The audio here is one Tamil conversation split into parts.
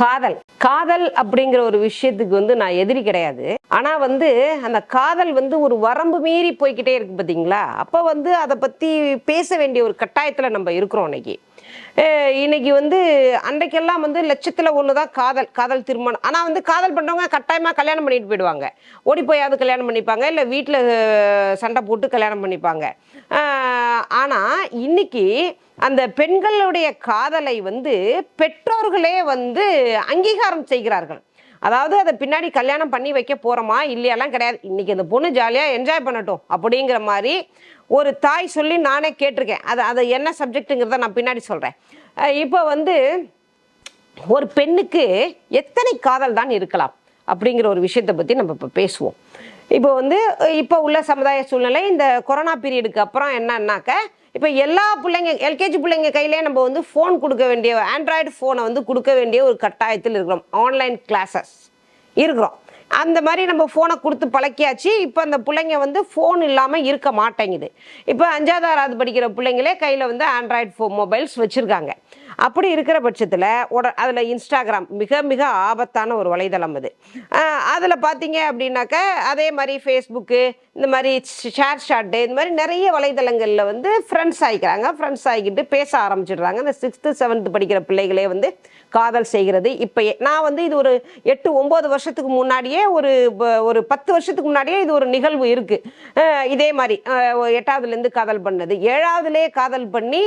காதல். காதல் அப்படிங்கிற ஒரு விஷயத்துக்கு வந்து நான் எதிரி கிடையாது. ஆனால் வந்து அந்த காதல் வந்து ஒரு வரம்பு மீறி போய்க்கிட்டே இருக்கு பார்த்தீங்களா அப்போ வந்து அதை பற்றி பேச வேண்டிய ஒரு கட்டாயத்தில் நம்ம இருக்கிறோம் இன்னைக்கு இன்னைக்கு வந்து அன்றைக்கெல்லாம் வந்து லட்சத்தில் ஒன்று தான் காதல் காதல் திருமணம். ஆனால் வந்து காதல் பண்ணுறவங்க கட்டாயமாக கல்யாணம் பண்ணிட்டு போயிடுவாங்க. ஓடி போயாவது கல்யாணம் பண்ணிப்பாங்க இல்லை வீட்டில் சண்டை போட்டு கல்யாணம் பண்ணிப்பாங்க. ஆனால் இன்னைக்கு அந்த பெண்களுடைய காதலை வந்து பெற்றோர்களே வந்து அங்கீகாரம் செய்கிறார்கள். அதாவது அதை பின்னாடி கல்யாணம் பண்ணி வைக்க போகிறோமா இல்லையெல்லாம் கிடையாது. இன்னைக்கு அந்த பொண்ணு ஜாலியாக என்ஜாய் பண்ணட்டும் அப்படிங்கிற மாதிரி ஒரு தாய் சொல்லி நானே கேட்டிருக்கேன். அது அது என்ன சப்ஜெக்ட்டுங்கிறத நான் பின்னாடி சொல்கிறேன் இப்போ வந்து ஒரு பெண்ணுக்கு எத்தனை காதல் தான் இருக்கலாம் அப்படிங்கிற ஒரு விஷயத்தை பற்றி நம்ம இப்போ பேசுவோம். இப்போ வந்து இப்போ உள்ள சமுதாய சூழ்நிலை இந்த கொரோனா பீரியடுக்கு அப்புறம் என்னன்னாக்க இப்போ எல்லா பிள்ளைங்க எல்கேஜி பிள்ளைங்க கையிலே நம்ம வந்து ஃபோன் கொடுக்க வேண்டிய ஆண்ட்ராய்டு ஃபோனை வந்து கொடுக்க வேண்டிய ஒரு கட்டாயத்தில் இருக்கிறோம். ஆன்லைன் கிளாஸஸ் இருக்கிறோம். அந்த மாதிரி நம்ம ஃபோனை கொடுத்து பழக்கியாச்சு. இப்போ அந்த பிள்ளைங்க வந்து ஃபோன் இல்லாமல் இருக்க மாட்டேங்குது. இப்போ அஞ்சாவது ஆறாவது படிக்கிற பிள்ளைங்களே கையில் வந்து ஆண்ட்ராய்டு ஃபோ மொபைல்ஸ் வச்சுருக்காங்க. அப்படி இருக்கிற பட்சத்தில் உட அதில் இன்ஸ்டாகிராம் மிக மிக ஆபத்தான ஒரு வலைதளம் அது. அதில் பார்த்தீங்க அப்படின்னாக்க அதே மாதிரி ஃபேஸ்புக்கு இந்த மாதிரி ஷேர் ஷாட்டு இந்த மாதிரி நிறைய வலைதளங்களில் வந்து ஃப்ரெண்ட்ஸ் ஆகிக்கிறாங்க ஃப்ரெண்ட்ஸ் ஆகிக்கிட்டு பேச ஆரம்பிச்சிடுறாங்க. இந்த சிக்ஸ்த்து செவன்த்து படிக்கிற பிள்ளைகளே வந்து காதல் செய்கிறது. இப்போ நான் வந்து இது ஒரு எட்டு ஒம்பது வருஷத்துக்கு முன்னாடியே ஒரு ஒரு பத்து வருஷத்துக்கு முன்னாடியே இது ஒரு நிகழ்வு இருக்குது இதே மாதிரி எட்டாவதுலேருந்து காதல் பண்ணது. ஏழாவதுலேயே காதல் பண்ணி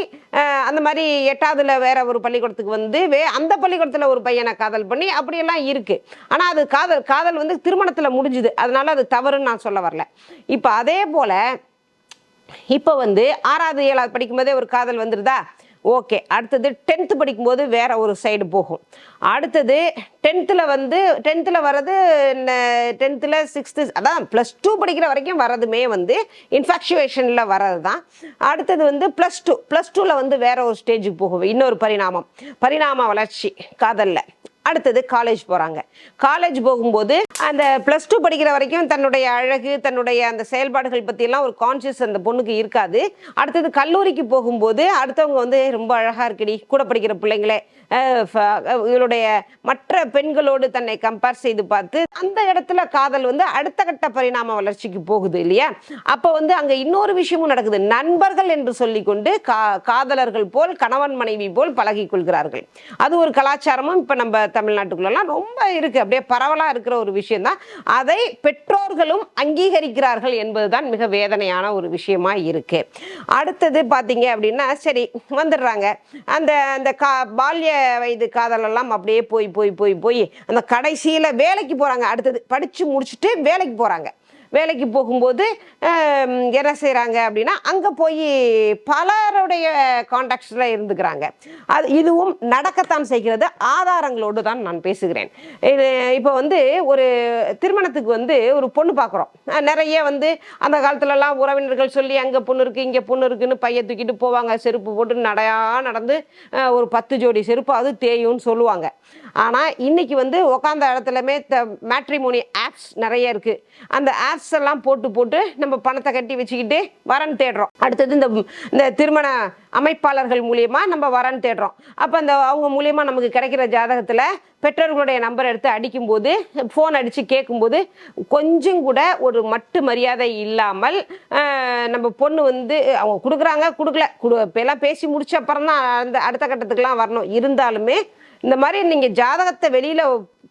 அந்த மாதிரி எட்டாவதுல வேற ஒரு பள்ளிக்கூடத்துக்கு வந்து வே அந்த பள்ளிக்கூடத்தில் ஒரு பையனை காதல் பண்ணி அப்படியெல்லாம் இருக்குது ஆனால் அது காதல் காதல் வந்து திருமணத்தில் முடிஞ்சுது. அதனால அது தவறுன்னு நான் சொல்ல வரல. இப்போ அதே போல் இப்போ வந்து ஆறாவது ஏழாவது படிக்கும்போதே ஒரு காதல் வந்துருதா? ஓகே. அடுத்தது டென்த்து படிக்கும்போது வேற ஒரு சைடு போகும். அடுத்தது டென்த்தில் வந்து டென்த்தில் வர்றது டென்த்தில் சிக்ஸ்த்து அதான் ப்ளஸ் டூ படிக்கிற வரைக்கும் வர்றதுமே வந்து இன்ஃபேக்சுவேஷனில் வர்றது தான் அடுத்தது வந்து ப்ளஸ் டூ ப்ளஸ் டூவில் வந்து வேற ஒரு ஸ்டேஜுக்கு போகும். இன்னொரு பரிணாமம். பரிணாம வளர்ச்சி காதலில். அடுத்தது காலேஜ் போகிறாங்க காலேஜ் போகும்போது அந்த ப்ளஸ் டூ படிக்கிற வரைக்கும் தன்னுடைய அழகு தன்னுடைய அந்த செயல்பாடுகள் பற்றியெல்லாம் ஒரு கான்ஷியஸ் அந்த பொண்ணுக்கு இருக்காது. அடுத்தது கல்லூரிக்கு போகும்போது அடுத்தவங்க வந்து ரொம்ப அழகாக இருக்கடி கூட படிக்கிற பிள்ளைங்களே. ஃப- இவளுடைய மற்ற பெண்களோடு தன்னை கம்பேர் செய்து பார்த்து அந்த இடத்துல காதல் வந்து அடுத்த கட்ட பரிணாம வளர்ச்சிக்கு போகுது இல்லையா? அப்போ வந்து அங்கே இன்னொரு விஷயமும் நடக்குது. நண்பர்கள் என்று சொல்லிக்கொண்டு கா காதலர்கள் போல் கணவன் மனைவி போல் பழகிக்கொள்கிறார்கள் அது ஒரு கலாச்சாரமும் இப்போ நம்ம தமிழ்நாட்டுக்குள்ளெல்லாம் ரொம்ப இருக்கு. அப்படியே பரவலாக இருக்கிற ஒரு விஷயம்தான். அதை பெற்றோர்களும் அங்கீகரிக்கிறார்கள் என்பதுதான் மிக வேதனையான ஒரு விஷயமா இருக்கு. அடுத்தது பார்த்தீங்க அப்படின்னா சரி வந்துடுறாங்க. அந்த அந்த கா பால்ய வயது காதலெல்லாம் அப்படியே போய் போய் போய் போய் அந்த கடைசியில் வேலைக்கு போகிறாங்க அடுத்தது படித்து முடிச்சுட்டு வேலைக்கு போகிறாங்க வேலைக்கு போகும்போது என்ன செய்கிறாங்க அப்படின்னா அங்கே போய் பலருடைய காண்டாக்ட்ஸில் இருந்துக்கிறாங்க. அது இதுவும் நடக்கத்தான் செய்கிறது. ஆதாரங்களோடு தான் நான் பேசுகிறேன். இது இப்போ வந்து ஒரு திருமணத்துக்கு வந்து ஒரு பொண்ணு பார்க்குறோம் நிறைய வந்து அந்த காலத்துலலாம் உறவினர்கள் சொல்லி அங்கே பொண்ணு இருக்குது இங்கே பொண்ணு இருக்குன்னு பையன் தூக்கிட்டு போவாங்க. செருப்பு போட்டு நடையாக நடந்து ஒரு பத்து ஜோடி செருப்பு அது தேயும்னு சொல்லுவாங்க. ஆனால் இன்றைக்கி வந்து உக்காந்த இடத்துலமே த மேட்ரிமோனி ஆப்ஸ் நிறைய இருக்குது அந்த ஆப்ஸ் எல்லாம் போட்டு போட்டு நம்ம பணத்தை கட்டி வச்சுக்கிட்டு வரன் தேடுறோம். அடுத்தது இந்த இந்த திருமண அமைப்பாளர்கள் மூலயமா நம்ம வரன் தேடுறோம். அப்போ அந்த அவங்க மூலியமாக நமக்கு கிடைக்கிற ஜாதகத்தில் பெற்றோர்களுடைய நம்பர் எடுத்து அடிக்கும்போது ஃபோன் அடித்து கேட்கும்போது கொஞ்சம் கூட ஒரு மட்டு மரியாதை இல்லாமல் நம்ம பொண்ணு வந்து அவங்க கொடுக்குறாங்க கொடுக்கல. கொடு இப்போ எல்லாம் பேசி முடிச்ச அப்புறம் தான் அந்த அடுத்த கட்டத்துக்குலாம் வரணும். இருந்தாலுமே இந்த மாதிரி நீங்கள் ஜாதகத்தை வெளியில்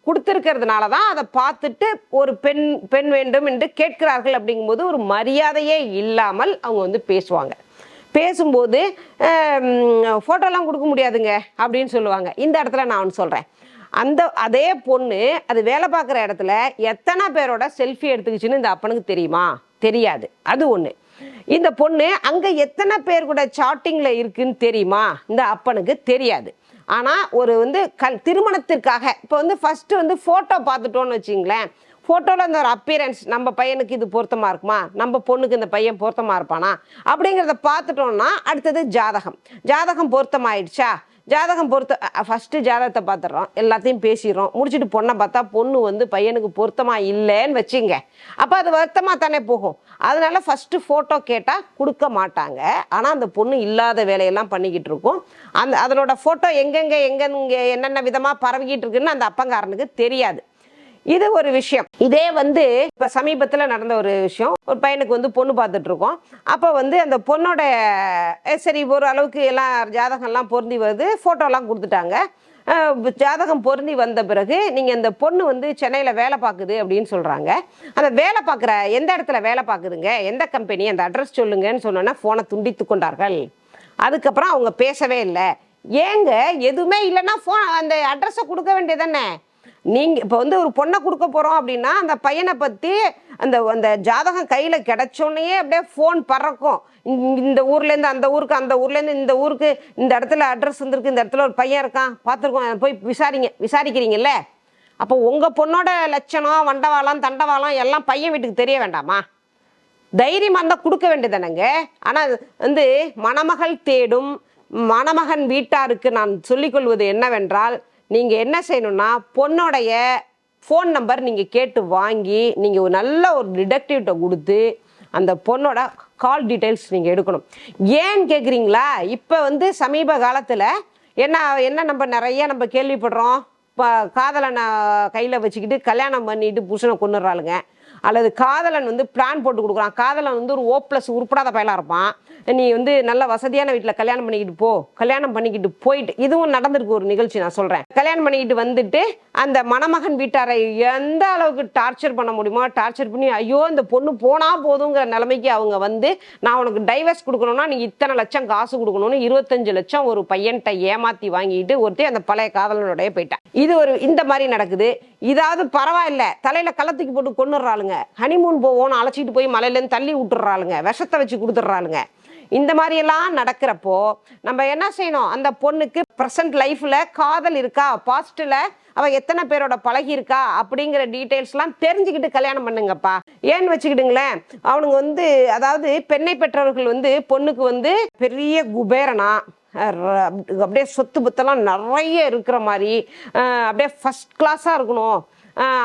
கொடுத்துருக்கிறதுனால தான் அதை பார்த்துட்டு ஒரு பெண் பெண் வேண்டும் என்று கேட்கிறார்கள் அப்படிங்கும்போது ஒரு மரியாதையே இல்லாமல் அவங்க வந்து பேசுவாங்க. பேசும்போது ஃபோட்டோலாம் கொடுக்க முடியாதுங்க அப்படின்னு சொல்லுவாங்க. இந்த இடத்துல நான் ஒன்று சொல்கிறேன் அந்த அதே பொண்ணு அது வேலை பார்க்குற இடத்துல எத்தனை பேரோட செல்ஃபி எடுத்துக்கிச்சுன்னு இந்த அப்பனுக்கு தெரியுமா? தெரியாது. அது ஒன்று இந்த பொண்ணு அங்கே எத்தனை பேர் கூட சாட்டிங்கில் இருக்குன்னு தெரியுமா? இந்த அப்பனுக்கு தெரியாது. ஆனால் ஒரு வந்து கல் திருமணத்திற்காக இப்போ வந்து ஃபஸ்ட்டு வந்து ஃபோட்டோ பார்த்துட்டோன்னு வச்சிங்களேன் ஃபோட்டோவில் அந்த ஒரு அப்பியரன்ஸ் நம்ம பையனுக்கு இது பொருத்தமாக இருக்குமா? நம்ம பொண்ணுக்கு இந்த பையன் பொருத்தமாக இருப்பானா? அப்படிங்கிறத பார்த்துட்டோம்னா அடுத்தது ஜாதகம். ஜாதகம் பொருத்தமாயிடுச்சா? ஜாதகம் பொருத்த ஃபஸ்ட்டு ஜாதகத்தை பார்த்துட்றோம். எல்லாத்தையும் பேசிடுறோம். முடிச்சுட்டு பொண்ணை பார்த்தா பொண்ணு வந்து பையனுக்கு பொருத்தமாக இல்லைன்னு வச்சுங்க. அப்போ அது வருத்தமாக தானே போகும். அதனால ஃபஸ்ட்டு ஃபோட்டோ கேட்டால் கொடுக்க மாட்டாங்க. ஆனால் அந்த பொண்ணு இல்லாத வேலையெல்லாம் பண்ணிக்கிட்டு இருக்கும். அந்த அதனோட ஃபோட்டோ எங்கெங்கே எங்கெங்கே என்னென்ன விதமாக பரவிக்கிட்டு இருக்குன்னு அந்த அப்பங்காரனுக்கு தெரியாது. இது ஒரு விஷயம். இதே வந்து இப்போ சமீபத்தில் நடந்த ஒரு விஷயம். ஒரு பையனுக்கு வந்து பொண்ணு பார்த்துட்டு இருக்கோம் அப்போ வந்து அந்த பொண்ணோட சரி ஒரு அளவுக்கு எல்லாம் ஜாதகம்லாம் பொருந்தி வருது. ஃபோட்டோலாம் கொடுத்துட்டாங்க. ஜாதகம் பொருந்தி வந்த பிறகு நீங்கள் இந்த பொண்ணு வந்து சென்னையில் வேலை பார்க்குது அப்படின்னு சொல்கிறாங்க அந்த வேலை பார்க்குற எந்த இடத்துல வேலை பார்க்குதுங்க எந்த கம்பெனி அந்த அட்ரஸ் சொல்லுங்கன்னு சொன்னோன்னா ஃபோனை துண்டித்து கொண்டார்கள். அதுக்கப்புறம் அவங்க பேசவே இல்லை. ஏங்க எதுவுமே இல்லைன்னா ஃபோன் அந்த அட்ரஸை கொடுக்க வேண்டியதானே நீங்கள் இப்போ வந்து ஒரு பொண்ணை கொடுக்க போகிறோம் அப்படின்னா அந்த பையனை பற்றி அந்த அந்த ஜாதகம் கையில் கிடச்சோன்னே அப்படியே ஃபோன் பறக்கும். இந்த- இந்த அந்த ஊருக்கு அந்த ஊர்லேருந்து இந்த ஊருக்கு இந்த இடத்துல அட்ரஸ் வந்துருக்கு இந்த இடத்துல ஒரு பையன் இருக்கான் பார்த்துருக்கோம் போய் விசாரிங்க விசாரிக்கிறீங்கல்ல? அப்போ உங்கள் பொண்ணோட லட்சணம் வண்டவாளம் தண்டவாளம் எல்லாம் பையன் வீட்டுக்கு தெரிய வேண்டாமா? தைரியமாக இருந்தால் கொடுக்க வேண்டியதானங்க ஆனால் வந்து மணமகள் தேடும் மணமகன் வீட்டாருக்கு நான் சொல்லிக்கொள்வது என்னவென்றால் நீங்கள் என்ன செய்யணும்னா பொண்ணுடைய ஃபோன் நம்பர் நீங்கள் கேட்டு வாங்கி நீங்கள் ஒரு நல்ல ஒரு டிடெக்டிவ்கிட்ட கொடுத்து அந்த பொண்ணோட கால் டீட்டெயில்ஸ் நீங்கள் எடுக்கணும். ஏன்னு கேட்குறீங்களா இப்போ வந்து சமீப காலத்தில் என்ன என்ன நம்ம நிறைய நம்ம கேள்விப்படுறோம். இப்போ காதலனை கையில் வச்சுக்கிட்டு கல்யாணம் பண்ணிட்டு புருஷனை கொண்டுடுறாளுங்க அல்லது காதலன் வந்து பிளான் போட்டு கொடுக்குறான். காதலன் வந்து ஒரு ஓ ப்ளஸ் உருப்படாத பயலாக இருப்பான். நீ வந்து நல்ல வசதியான வீட்டில் கல்யாணம் பண்ணிக்கிட்டு போ. கல்யாணம் பண்ணிக்கிட்டு போயிட்டு இதுவும் நடந்திருக்கு ஒரு நிகழ்ச்சி நான் சொல்கிறேன் கல்யாணம் பண்ணிக்கிட்டு வந்துட்டு அந்த மணமகன் வீட்டாரை எந்த அளவுக்கு டார்ச்சர் பண்ண முடியுமோ டார்ச்சர் பண்ணி ஐயோ இந்த பொண்ணு போனால் போதுங்கிற நிலைமைக்கு அவங்க வந்து நான் உனக்கு டைவர்ஸ் கொடுக்கணும்னா நீ இத்தனை லட்சம் காசு கொடுக்கணும்னு இருபத்தஞ்சு லட்சம் ஒரு பையன்கிட்ட ஏமாற்றி வாங்கிட்டு ஒருத்தர் அந்த பழைய காதலனுடைய போயிட்டான் இது ஒரு இந்த மாதிரி நடக்குது. இதாவது பரவாயில்ல. தலையில கள்ளத்துக்கு போட்டு கொண்டுடுறாளுங்க ஹனிமூன் போவோம்னு அழைச்சிட்டு போய் மலையிலேருந்து தள்ளி விட்டுறாளுங்க விஷத்தை வச்சு கொடுத்துட்றாளுங்க. இந்த மாதிரியெல்லாம் நடக்கிறப்போ நம்ம என்ன செய்யணும்? அந்த பொண்ணுக்கு ப்ரெசன்ட் லைஃப்பில் காதல் இருக்கா? பாஸ்டில் அவள் எத்தனை பேரோட பழகி இருக்கா அப்படிங்கிற டீட்டெயில்ஸ்லாம் தெரிஞ்சுக்கிட்டு கல்யாணம் பண்ணுங்கப்பா. ஏன்னு வச்சுக்கிடுங்களேன். அவனுங்க வந்து அதாவது பெண்ணை பெற்றவர்கள் வந்து பொண்ணுக்கு வந்து பெரிய குபேரனா? அப்படியே சொத்து புத்தெல்லாம் நிறைய இருக்கிற மாதிரி அப்படியே ஃபஸ்ட் கிளாஸாக இருக்கணும்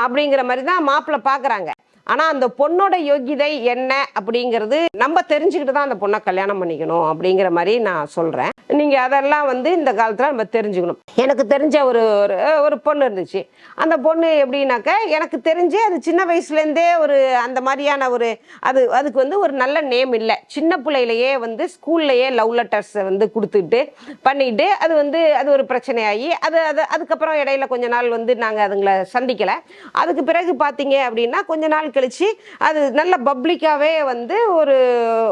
அப்படிங்கிற மாதிரி தான் மாப்பிள்ளை பார்க்குறாங்க ஆனால் அந்த பொண்ணோட யோகிதை என்ன அப்படிங்கிறது நம்ம தெரிஞ்சுக்கிட்டு தான் அந்த பொண்ணை கல்யாணம் பண்ணிக்கணும் அப்படிங்கிற மாதிரி நான் சொல்கிறேன் நீங்கள் அதெல்லாம் வந்து இந்த காலத்தில் நம்ம தெரிஞ்சுக்கணும். எனக்கு தெரிஞ்ச ஒரு ஒரு ஒரு பொண்ணு இருந்துச்சு. அந்த பொண்ணு எப்படின்னாக்க எனக்கு தெரிஞ்சு அது சின்ன வயசுலேருந்தே ஒரு அந்த மாதிரியான ஒரு அது அதுக்கு வந்து ஒரு நல்ல நேம் இல்லை. சின்ன பிள்ளையிலேயே வந்து ஸ்கூல்லையே லவ் லெட்டர்ஸை வந்து கொடுத்துட்டு பண்ணிட்டு அது வந்து அது ஒரு பிரச்சனையாகி அது அது அதுக்கப்புறம் இடையில கொஞ்ச நாள் வந்து நாங்கள் அதுங்களை சந்திக்கலை. அதுக்கு பிறகு பார்த்தீங்க அப்படின்னா கொஞ்ச நாள் கழிச்சு அது நல்ல பப்ளிக்காகவே வந்து ஒரு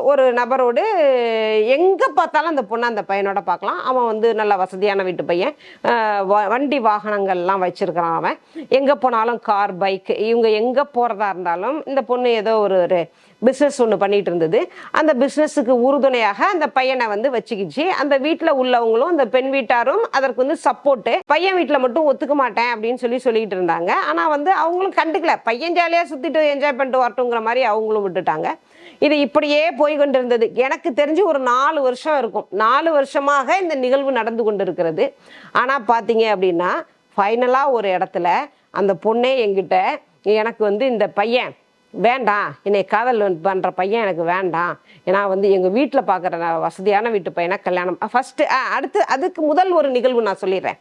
ஒரு நபரோடு எங்கே பார்த்தாலும் அந்த பொண்ணை அந்த பையனோட பார்க்கலாம். அவன் வந்து நல்ல வசதியான வீட்டு பையன். வ- வண்டி வாகனங்கள்லாம் வச்சுருக்கிறான் அவன். எங்கே போனாலும் கார் பைக் இவங்க எங்கே போகிறதா இருந்தாலும் இந்த பொண்ணு ஏதோ ஒரு ஒரு பிஸ்னஸ் ஒன்று பண்ணிட்டு இருந்தது அந்த பிஸ்னஸுக்கு உறுதுணையாக அந்த பையனை வந்து வச்சுக்கிச்சு. அந்த வீட்டில் உள்ளவங்களும் அந்த பெண் வீட்டாரும் அதற்கு வந்து சப்போர்ட்டு பையன் வீட்டில் மட்டும் ஒத்துக்க மாட்டேன் அப்படின்னு சொல்லி சொல்லிட்டு இருந்தாங்க. ஆனால் வந்து அவங்களும் கண்டுக்கல. பையன் ஜாலியாக சுற்றிட்டு என்ஜாய் பண்ணிட்டு வரட்டுங்கிற மாதிரி அவங்களும் விட்டுட்டாங்க. இது இப்படியே போய் கொண்டிருந்தது. எனக்கு தெரிஞ்சு ஒரு நாலு வருஷம் இருக்கும். நாலு வருஷமாக இந்த நிகழ்வு நடந்து கொண்டிருக்கிறது. ஆனால் பார்த்தீங்க அப்படின்னா ஃபைனலாக ஒரு இடத்துல அந்த பொண்ணே எங்கிட்ட எனக்கு வந்து இந்த பையன் வேண்டாம். என்னை காதல் பண்ணுற பையன் எனக்கு வேண்டாம். ஏன்னா வந்து எங்கள் வீட்டில் பார்க்குற வசதியான வீட்டு பையனை கல்யாணம். ஃபஸ்ட்டு அடுத்து அதுக்கு முதல் ஒரு நிகழ்வு நான் சொல்லிடுறேன்.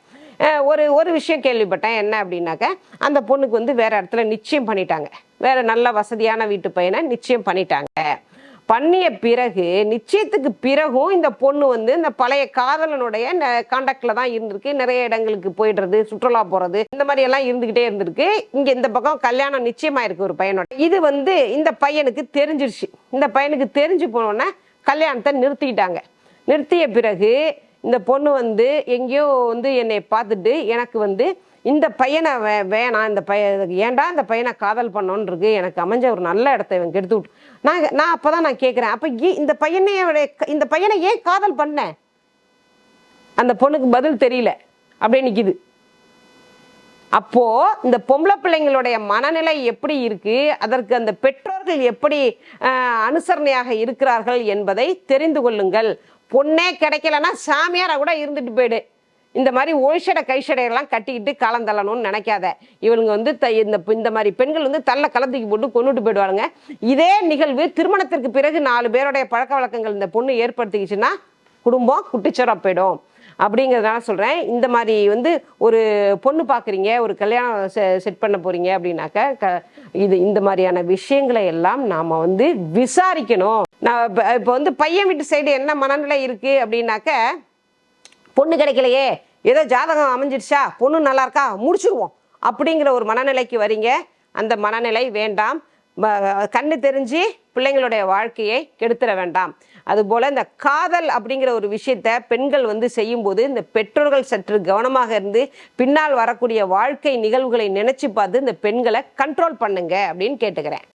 ஒரு ஒரு விஷயம் கேள்விப்பட்டேன். என்ன அப்படின்னாக்க அந்த பொண்ணுக்கு வந்து வேறு இடத்துல நிச்சயம் பண்ணிட்டாங்க. வேறு நல்ல வசதியான வீட்டு பையனை நிச்சயம் பண்ணிட்டாங்க. பண்ணிய பிறகு நிச்சயத்துக்கு பிறகும் இந்த பொண்ணு வந்து இந்த பழைய காதலனுடைய காண்டாக்டில் தான் இருந்திருக்கு. நிறைய இடங்களுக்கு போயிடுறது சுற்றுலா போகிறது இந்த மாதிரி எல்லாம் இருந்துக்கிட்டே இருந்திருக்கு. இங்கே இந்த பக்கம் கல்யாணம் நிச்சயமாக இருக்குது ஒரு பையனோட. இது வந்து இந்த பையனுக்கு தெரிஞ்சிருச்சு. இந்த பையனுக்கு தெரிஞ்சு போனோன்னே கல்யாணத்தை நிறுத்திக்கிட்டாங்க நிறுத்திய பிறகு இந்த பொண்ணு வந்து எங்கேயோ வந்து என்னை பார்த்துட்டு எனக்கு வந்து இந்த பையனை வே வேணாம் இந்த பையன் ஏன்டா இந்த பையனை காதல் பண்ணோன்னு எனக்கு அமைஞ்ச ஒரு நல்ல இடத்த இவன் கெடுத்து விட்டு. நான் நான் அப்போ தான் நான் கேட்குறேன் அப்போ இந்த பையனை இந்த பையனை ஏன் காதல் பண்ண? அந்த பொண்ணுக்கு பதில் தெரியல. அப்படியே நிற்கிது அப்போது இந்த பொம்பளை பிள்ளைங்களுடைய மனநிலை எப்படி இருக்குது அதற்கு அந்த பெற்றோர்கள் எப்படி அனுசரணையாக இருக்கிறார்கள் என்பதை தெரிந்து கொள்ளுங்கள். பொண்ணே கிடைக்கலன்னா சாமியாராக கூட இருந்துட்டு போயிடு. இந்த மாதிரி ஒழிச்சடை கைஷடையெல்லாம் கட்டிக்கிட்டு காலம் தள்ளணும்னு நினைக்காத. இவனுங்க வந்து த இந்த இந்த மாதிரி பெண்கள் வந்து தள்ள கலந்துக்கி போட்டு கொண்டுட்டு போயிடுவாங்க இதே நிகழ்வு திருமணத்திற்கு பிறகு நாலு பேருடைய பழக்க வழக்கங்கள் இந்த பொண்ணு ஏற்படுத்திக்கிச்சுன்னா குடும்பம் குட்டிச்சோரா போயிடும். அப்படிங்கிறதுனால சொல்கிறேன் இந்த மாதிரி வந்து ஒரு பொண்ணு பார்க்குறீங்க ஒரு கல்யாணம் செட் பண்ண போகிறீங்க அப்படின்னாக்க க இது இந்த மாதிரியான விஷயங்களை எல்லாம் நாம் வந்து விசாரிக்கணும். நான் இப்போ இப்போ வந்து பையன் வீட்டு சைடு என்ன மனநிலை இருக்குது அப்படின்னாக்க பொண்ணு கிடைக்கலையே. ஏதோ ஜாதகம் அமைஞ்சிடுச்சா? பொண்ணு நல்லா இருக்கா முடிச்சிருவோம். அப்படிங்கிற ஒரு மனநிலைக்கு வரீங்க. அந்த மனநிலை வேண்டாம். கண்ணு தெரிஞ்சு பிள்ளைங்களுடைய வாழ்க்கையை கெடுத்துட வேண்டாம். அதுபோல் இந்த காதல் அப்படிங்கிற ஒரு விஷயத்த பெண்கள் வந்து செய்யும்போது இந்த பெற்றோர்கள் சற்று கவனமாக இருந்து பின்னால் வரக்கூடிய வாழ்க்கை நிகழ்வுகளை நினச்சி பார்த்து இந்த பெண்களை கண்ட்ரோல் பண்ணுங்க அப்படின்னு கேட்டுக்கிறேன்.